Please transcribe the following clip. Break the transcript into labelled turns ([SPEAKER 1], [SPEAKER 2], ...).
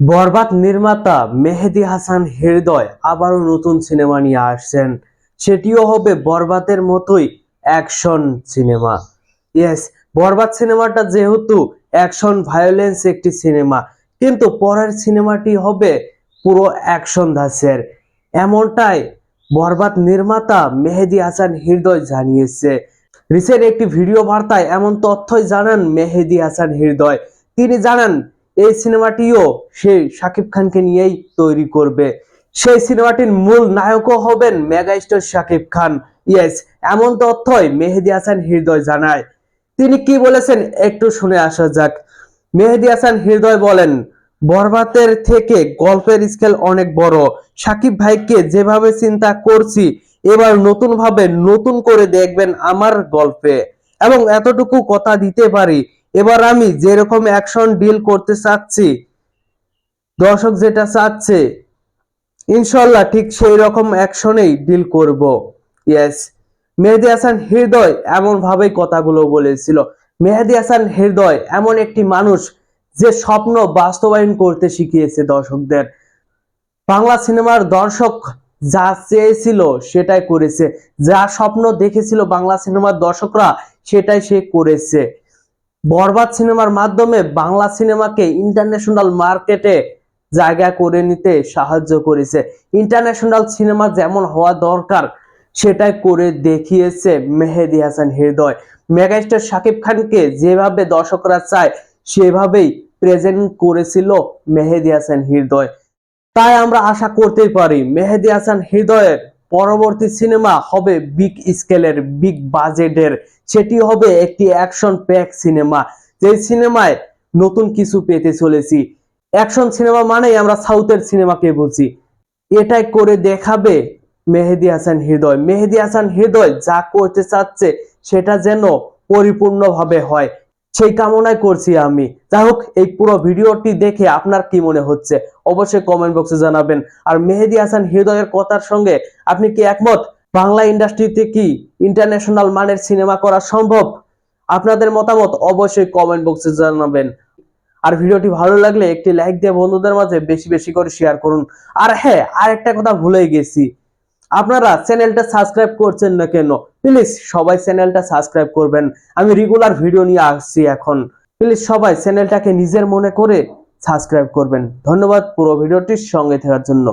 [SPEAKER 1] বরবাদ নির্মাতা মেহেদি হাসান হৃদয় আবারও নতুন সিনেমা নিয়ে আসছেন। সেটিও হবে বরবাদের মতোই অ্যাকশন সিনেমা। ইয়েস, বরবাদ সিনেমাটা যেহেতু অ্যাকশন ভায়োলেন্স একটি সিনেমা, কিন্তু পরের সিনেমাটি হবে পুরো অ্যাকশন ধাঁচের। এমনটাই বরবাদ নির্মাতা মেহেদি হাসান হৃদয় জানিয়েছে। রিসেন্ট একটি ভিডিও বার্তায় এমন তথ্যই জানান মেহেদি হাসান হৃদয়। তিনি জানান এই সিনেমাটিও সেই শাকিব খানকে নিয়েই তৈরি করবে। সেই সিনেমাটির মূল নায়কও হবেন mega megastar Shakib Khan. Yes, এমন তথ্যই মেহেদি হাসান হৃদয় জানায়। তিনি কি বলেছেন একটু শুনে আসা যাক। মেহেদি হাসান হৃদয় বলেন বরবাতের থেকে গল্পের স্কেল অনেক বড়। সাকিব ভাইকে যেভাবে চিন্তা করছি, এবার নতুন ভাবে নতুন করে দেখবেন আমার গল্পে। এবং এতটুকু কথা দিতে পারি এবার আমি যেরকম অ্যাকশন ডিল করতে চাচ্ছি, দর্শক যেটা চাচ্ছে, ইনশাল্লাহ ঠিক সেই রকম অ্যাকশনেই ডিল করব। ইয়েস মেহেদি হাসান হৃদয় এমন ভাবেই কথাগুলো বলেছিল। মেহেদি হাসান হৃদয় এমন একটি মানুষ যে স্বপ্ন বাস্তবায়ন করতে শিখিয়েছে দর্শকদের। বাংলা সিনেমার দর্শক যা চেয়েছিল সেটাই করেছে। যা স্বপ্ন দেখেছিল বাংলা সিনেমার দর্শকরা সেটাই সে করেছে। বরবাদ সিনেমার মাধ্যমে বাংলা সিনেমাকে ইন্টারন্যাশনাল মার্কেটে জায়গা করে নিতে সাহায্য করেছে। ইন্টারন্যাশনাল সিনেমা যেমন হওয়া দরকার, সেটাই করে দেখিয়েছে মেহেদি হাসান হৃদয়। মেগাস্টার শাকিব খানকে যেভাবে দর্শকরা চায়, সেভাবেই প্রেজেন্ট করেছিল মেহেদি হাসান হৃদয়। তাই আমরা আশা করতেই পারি, মেহেদি হাসান হৃদয়ের পরবর্তী সিনেমা হবে বিগ স্কেলের, বিগ বাজেটের। সেটি হবে একটি অ্যাকশন প্যাক সিনেমা। যে সিনেমায় নতুন কিছু পেতে চলেছি। অ্যাকশন সিনেমা মানেই আমরা সাউথের সিনেমাকে বুঝি এটাই করে দেখাবে মেহেদি হাসান হৃদয়। মেহেদি হাসান হৃদয় যা করতে চাচ্ছে সেটা যেন পরিপূর্ণভাবে হয়। সেই কামনাই করছি আমি। যাই হোক এই পুরো ভিডিওটি দেখে আপনার কি মনে হচ্ছে? অবশ্যই কমেন্ট বক্সে জানাবেন। আর মেহেদি হাসান হৃদয়ের কথার সঙ্গে আপনি কি একমত? বাংলা ইন্ডাস্ট্রিতে কি ইন্টারন্যাশনাল মানের সিনেমা করা সম্ভব? আপনাদের মতামত অবশ্যই কমেন্ট বক্সে জানাবেন। আর ভিডিওটি ভালো লাগলে একটি লাইক দিয়ে বন্ধুদের মাঝে বেশি বেশি করে শেয়ার করুন। আর হ্যাঁ আর একটা কথা ভুলে গেছি। আপনারা চ্যানেলটা সাবস্ক্রাইব করছেন না কেন? প্লিজ সবাই চ্যানেলটা সাবস্ক্রাইব করবেন। আমি রেগুলার ভিডিও নিয়ে আসছি এখন। প্লিজ সবাই চ্যানেলটাকে নিজের মনে করে সাবস্ক্রাইব করবেন। ধন্যবাদ পুরো ভিডিওটির সঙ্গে থাকার জন্য।